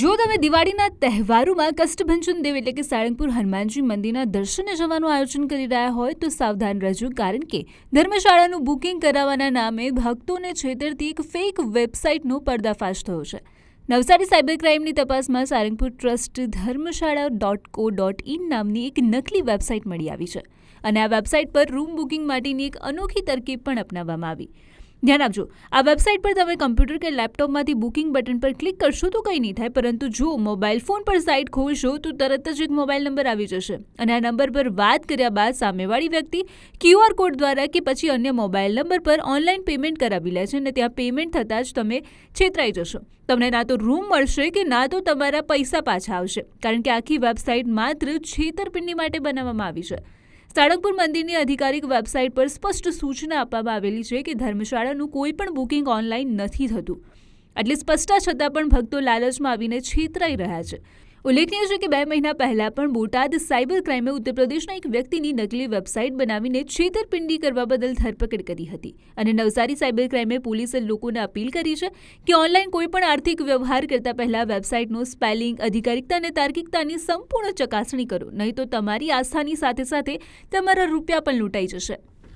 જો તમે દિવાળીના તહેવારોમાં કષ્ટભંજન દેવ એટલે કે સાળંગપુર હનુમાનજી મંદિરના દર્શને જવાનું આયોજન કરી રહ્યા હોય તો સાવધાન રહેજો, કારણ કે ધર્મશાળાનું બુકિંગ કરાવવાના નામે ભક્તોને છેતરતી એક ફેક વેબસાઇટનો પર્દાફાશ થયો છે. નવસારી સાયબર ક્રાઇમની તપાસમાં Sarangpur trust Dharmashala dot co dot in નામની એક નકલી વેબસાઇટ મળી આવી છે અને આ વેબસાઇટ પર રૂમ બુકિંગ માટેની એક અનોખી તરકીબ પણ અપનાવવામાં આવી. ધ્યાન આપજો આ વેબસાઇટ પર તમે કમ્પ્યુટર કે લેપટોપમાંથી બુકિંગ બટન પર ક્લિક કરશો તો કંઈ નહીં થાય, પરંતુ જો મોબાઈલ ફોન પર સાઇટ ખોલશો તો તરત જ એક મોબાઈલ નંબર આવી જશે. અને આ નંબર પર વાત કર્યા બાદ સામેવાળી વ્યક્તિ ક્યુઆર કોડ દ્વારા કે પછી અન્ય મોબાઈલ નંબર પર ઓનલાઈન પેમેન્ટ કરાવી લે છે અને ત્યાં પેમેન્ટ થતાં જ તમે છેતરાઈ જશો. તમને ના તો રૂમ મળશે કે ના તો તમારા પૈસા પાછા આવશે. કારણ કે આખી વેબસાઇટ માત્ર છેતરપિંડી માટે બનાવવામાં આવી છે. સાળંગપુર મંદિરની અધિકારિક વેબસાઇટ પર સ્પષ્ટ સૂચના આપવામાં આવેલી છે કે ધર્મશાળાનું કોઈ પણ બુકિંગ ઓનલાઈન નથી થતું. આટલી સ્પષ્ટતા છતાં પણ ભક્તો લાલચમાં આવીને છેતરાઈ રહ્યા છે. ઉલ્લેખનીય છે કે બે મહિના પહેલા પણ બોટાદ સાયબર ક્રાઇમે ઉત્તર પ્રદેશના એક વ્યક્તિની નકલી વેબસાઇટ બનાવીને છેતરપિંડી કરવા બદલ ધરપકડ કરી હતી. અને નવસારી સાયબર ક્રાઇમે પોલીસે લોકોને અપીલ કરી છે કે ઓનલાઈન કોઈપણ આર્થિક વ્યવહાર કરતા પહેલા વેબસાઇટનું સ્પેલિંગ, અધિકારિકતા અને તાર્કિકતાની સંપૂર્ણ ચકાસણી કરો. નહીં તો તમારી આસ્થાની સાથે સાથે તમારા રૂપિયા પણ લૂંટાઈ જશે.